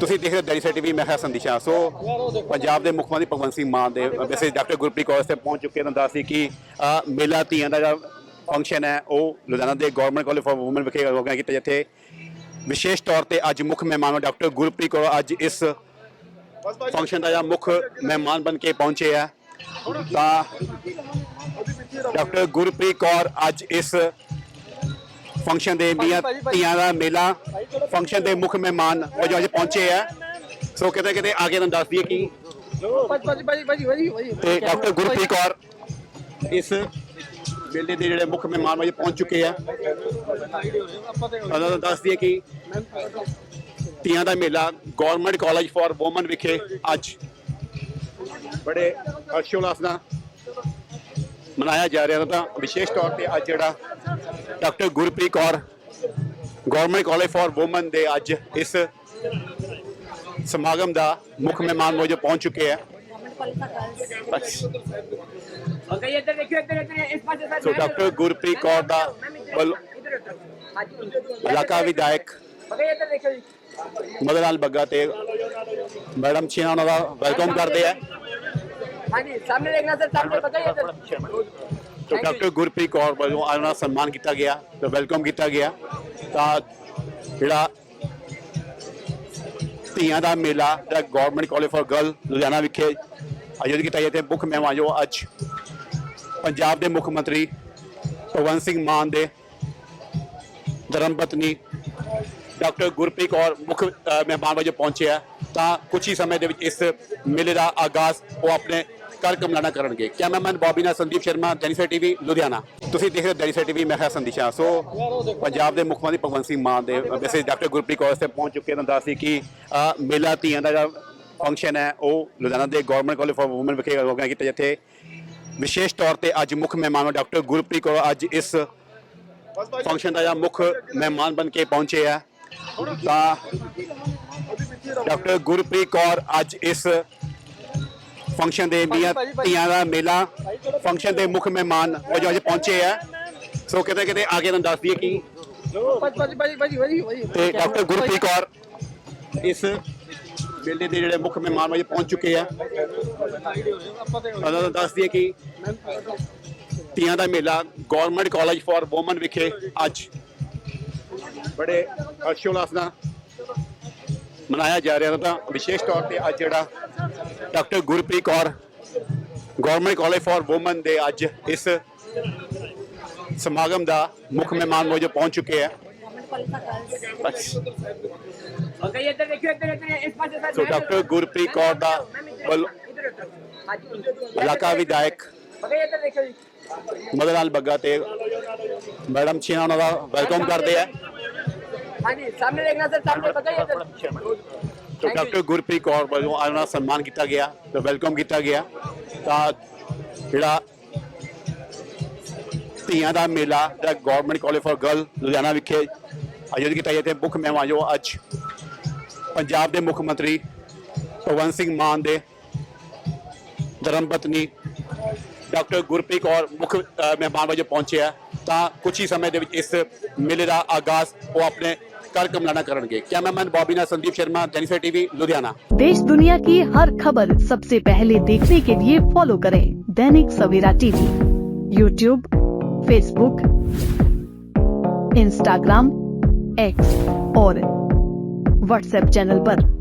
ਤੁਸੀਂ ਦੇਖ ਰਹੇ ਹੋ ਦੈਨਿਕ ਸਵੇਰਾ ਟੀਵੀ ਮੈਂ ਹਾਂ ਸੰਦੀਸ਼ਾ। ਸੋ, ਪੰਜਾਬ ਦੇ ਮੁੱਖ ਮੰਤਰੀ ਭਗਵੰਤ ਸਿੰਘ ਮਾਨ ਦੇ, ਵੈਸੇ ਡਾਕਟਰ ਗੁਰਪ੍ਰੀਤ ਕੌਰ ਤੇ ਪਹੁੰਚ ਚੁੱਕੇ ਨੇ, ਦੱਸ ਸੀ ਕਿ ਮੇਲਾ ਧੀਆਂ ਦਾ ਜਿਹੜਾ ਫੰਕਸ਼ਨ ਹੈ, ਉਹ ਲੁਧਿਆਣਾ ਦੇ ਗਵਰਨਮੈਂਟ ਕਾਲਜ ਫਾਰ ਔਮਨ ਵਿਖੇ ਆਰਗੇਨਾਈਜ਼ ਕੀਤਾ, ਜਿੱਥੇ ਵਿਸ਼ੇਸ਼ ਤੌਰ ਤੇ ਅੱਜ ਮੁੱਖ ਮਹਿਮਾਨ ਡਾਕਟਰ ਗੁਰਪ੍ਰੀਤ ਕੌਰ ਅੱਜ ਇਸ ਫੰਕਸ਼ਨ ਦਾ ਜਿਹੜਾ ਮੁੱਖ ਮਹਿਮਾਨ ਬਣ ਕੇ ਪਹੁੰਚੇ ਆ। ਤਾਂ ਡਾਕਟਰ ਗੁਰਪ੍ਰੀਤ ਕੌਰ ਅੱਜ ਇਸ ਫੰਕਸ਼ਨ ਦੇ ਮੀਆਂ ਧੀਆਂ ਦਾ ਮੇਲਾ ਫੰਕਸ਼ਨ ਦੇ ਮੁੱਖ ਮਹਿਮਾਨ ਵਜੋਂ ਅੱਜ ਪਹੁੰਚੇ ਆ। ਸੋ ਕਿਤੇ ਕਿਤੇ ਆਗੇ ਤੁਹਾਨੂੰ ਦੱਸ ਦਈਏ ਕਿ ਤੇ ਡਾਕਟਰ ਗੁਰਪ੍ਰੀਤ ਕੌਰ ਇਸ ਮੇਲੇ ਦੇ ਜਿਹੜੇ ਮੁੱਖ ਮਹਿਮਾਨ ਵਜੋਂ ਪਹੁੰਚ ਚੁੱਕੇ ਆ। ਉਹਨਾਂ ਨੂੰ ਦੱਸ ਦਈਏ ਕਿ ਧੀਆਂ ਦਾ ਮੇਲਾ ਗਵਰਨਮੈਂਟ ਕਾਲਜ ਫਾਰ ਔਮਨ ਵਿਖੇ ਅੱਜ ਬੜੇ ਹਰਸ਼ੋਲਾਸ ਨਾਲ ਮਨਾਇਆ ਜਾ ਰਿਹਾ। ਤਾਂ ਵਿਸ਼ੇਸ਼ ਤੌਰ ਤੇ ਅੱਜ ਜਿਹੜਾ doctor Gurpreet Kaur government college for women ਦੇ ਅੱਜ ਇਸ ਸਮਾਗਮ ਦਾ ਮੁੱਖ ਮਹਿਮਾਨ ਮੌਜੂਦ ਪਹੁੰਚ ਚੁੱਕੇ ਹੈ। ਸੋ ਡਾਕਟਰ ਗੁਰਪ੍ਰੀਤ ਕੌਰ ਦਾ ਇਲਾਕਾ ਵਿਧਾਇਕ ਮਦਨ ਲਾਲ ਬੱਗਾ ਤੇ ਮੈਡਮ ਛੀਨਾ ਉਹਨਾਂ ਦਾ ਵੈਲਕਮ ਕਰਦੇ ਆ। ਹਾਂਜੀ ਸਾਹਮਣੇ ਦੇਖਣਾ ਸਰ ਸਾਹਮਣੇ ਪਤਾ ਹੀ ਹੈ ਤੋ ਡਾਕਟਰ ਗੁਰਪ੍ਰੀਤ ਕੌਰ ਵੱਲੋਂ ਦਾ ਸਨਮਾਨ ਕੀਤਾ ਗਿਆ ਤੇ ਵੈਲਕਮ ਕੀਤਾ ਗਿਆ ਤਾਂ ਜਿਹੜਾ ਧੀਆਂ ਦਾ ਮੇਲਾ ਜਿਹੜਾ government college for girl Ludhiana ਵਿਖੇ ਆਯੋਜਿਤ ਕੀਤਾ ਗਿਆ ਤੇ ਮੁੱਖ ਮਹਿਮਾਨ ਜੋ ਅੱਜ ਪੰਜਾਬ ਦੇ ਮੁੱਖ ਮੰਤਰੀ ਭਗਵੰਤ ਸਿੰਘ ਮਾਨ ਦੇ ਧਰਮ ਪਤਨੀ ਡਾਕਟਰ ਗੁਰਪ੍ਰੀਤ ਕੌਰ ਮੁੱਖ ਮਹਿਮਾਨ ਵਜੋਂ ਪਹੁੰਚੇ ਆ ਤਾਂ ਕੁਝ ਹੀ ਸਮੇਂ ਦੇ ਵਿੱਚ ਇਸ ਮੇਲੇ ਦਾ ਆਗਾਜ਼ ਉਹ ਆਪਣੇ ਕਰ ਕਮਲਾਣਾ ਕਰਨਗੇ ਕੈਮਰਾਮੈਨ ਬੌਬੀ ਨਾਲ ਸੰਦੀਪ ਸ਼ਰਮਾ ਦੈਨਿਕ ਟੀਵੀ ਲੁਧਿਆਣਾ ਤੁਸੀਂ ਦੇਖ ਰਹੇ ਹੋ ਦੈਨਿਕ ਟੀਵੀ ਮੈਂ ਹਾਂ ਸੰਦੀਸ਼ਾ ਸੋ ਪੰਜਾਬ ਦੇ ਮੁੱਖ ਮੰਤਰੀ ਭਗਵੰਤ ਸਿੰਘ ਮਾਨ ਦੇ ਵੈਸੇ ਡਾਕਟਰ ਗੁਰਪ੍ਰੀਤ ਕੌਰ ਤੇ ਪਹੁੰਚ ਚੁੱਕੇ ਨੇ ਦੱਸ ਸੀ ਕਿ ਮੇਲਾ ਧੀਆਂ ਦਾ ਜਿਹੜਾ ਫੰਕਸ਼ਨ ਹੈ ਉਹ ਲੁਧਿਆਣਾ ਦੇ ਗਵਰਨਮੈਂਟ ਕਾਲਜ ਫਾਰ ਔਮਨ ਵਿਖੇ ਆਰਗੇਨਾਈਜ਼ ਕੀਤਾ ਜਿੱਥੇ ਵਿਸ਼ੇਸ਼ ਤੌਰ ਤੇ ਅੱਜ ਮੁੱਖ ਮਹਿਮਾਨ ਡਾਕਟਰ ਗੁਰਪ੍ਰੀਤ ਕੌਰ ਅੱਜ ਇਸ ਫੰਕਸ਼ਨ ਦਾ ਜਿਹੜਾ ਮੁੱਖ ਮਹਿਮਾਨ ਬਣ ਕੇ ਪਹੁੰਚੇ ਆ ਤਾਂ ਡਾਕਟਰ ਗੁਰਪ੍ਰੀਤ ਕੌਰ ਅੱਜ ਇਸ ਫੰਕਸ਼ਨ ਦੇ ਮੀਆਂ ਧੀਆਂ ਦਾ ਮੇਲਾ ਫੰਕਸ਼ਨ ਦੇ ਮੁੱਖ ਮਹਿਮਾਨ ਵਜੋਂ ਅੱਜ ਪਹੁੰਚੇ ਆ। ਸੋ ਕਿਤੇ ਕਿਤੇ ਆ ਕੇ ਤੁਹਾਨੂੰ ਦੱਸ ਦਈਏ ਕਿ ਤੇ ਡਾਕਟਰ ਗੁਰਪ੍ਰੀਤ ਕੌਰ ਇਸ ਮੇਲੇ ਦੇ ਜਿਹੜੇ ਮੁੱਖ ਮਹਿਮਾਨ ਵਜੋਂ ਪਹੁੰਚ ਚੁੱਕੇ ਆ। ਉਹਨਾਂ ਨੂੰ ਦੱਸ ਦਈਏ ਕਿ ਧੀਆਂ ਦਾ ਮੇਲਾ ਗਵਰਨਮੈਂਟ ਕਾਲਜ ਫਾਰ ਔਮਨ ਵਿਖੇ ਅੱਜ ਬੜੇ ਹਰਸ਼ੋਲਾਸ ਨਾਲ ਮਨਾਇਆ ਜਾ ਰਿਹਾ ਤਾਂ ਵਿਸ਼ੇਸ਼ ਤੌਰ ਤੇ ਅੱਜ ਜਿਹੜਾ doctor Gurpreet Kaur government college for women ਦੇ ਅੱਜ ਇਸ ਸਮਾਗਮ ਦਾ ਮੁੱਖ ਮਹਿਮਾਨ ਵਜੋਂ ਪਹੁੰਚ ਚੁੱਕੇ ਹੈ ਓਕੇ ਡਾਕਟਰ ਗੁਰਪ੍ਰੀਤ ਕੌਰ ਦਾ ਇਲਾਕਾ ਵਿਧਾਇਕ ਮਦਨ ਲਾਲ ਬੱਗਾ ਤੇ ਮੈਡਮ ਛੀਨਾ ਉਹਨਾਂ ਦਾ ਵੈਲਕਮ ਕਰਦੇ ਆ। ਹਾਂਜੀ ਸਾਹਮਣੇ ਦੇਖਣਾ ਸਰ ਸਾਹਮਣੇ ਪਤਾ ਹੀ ਹੈ ਤੋ ਡਾਕਟਰ ਗੁਰਪ੍ਰੀਤ ਕੌਰ ਵੱਲੋਂ ਦਾ ਸਨਮਾਨ ਕੀਤਾ ਗਿਆ ਤੇ ਵੈਲਕਮ ਕੀਤਾ ਗਿਆ ਤਾਂ ਜਿਹੜਾ ਧੀਆਂ ਦਾ ਮੇਲਾ ਜਿਹੜਾ government college for girl Ludhiana ਵਿਖੇ ਆਯੋਜਿਤ ਕੀਤਾ ਗਿਆ ਤੇ ਮੁੱਖ ਮਹਿਮਾਨ ਜੋ ਅੱਜ ਪੰਜਾਬ ਦੇ ਮੁੱਖ ਮੰਤਰੀ ਭਗਵੰਤ ਸਿੰਘ ਮਾਨ ਦੇ ਧਰਮ ਪਤਨੀ ਡਾਕਟਰ ਗੁਰਪ੍ਰੀਤ ਕੌਰ ਮੁੱਖ ਮਹਿਮਾਨ ਵਜੋਂ ਪਹੁੰਚੇ ਆ ਤਾਂ ਕੁਝ ਹੀ ਸਮੇਂ ਦੇ ਵਿੱਚ ਇਸ ਮੇਲੇ ਦਾ ਆਗਾਜ਼ ਉਹ ਆਪਣੇ कार्यक्रम लाना करेंगे। कैमरामैन बॉबीना संदीप शर्मा, जेनिफर टीवी, लुधियाना। देश दुनिया की हर खबर सबसे पहले देखने के लिए फॉलो करें Dainik Savera TV. YouTube Facebook Instagram X और व्हाट्सएप चैनल आरोप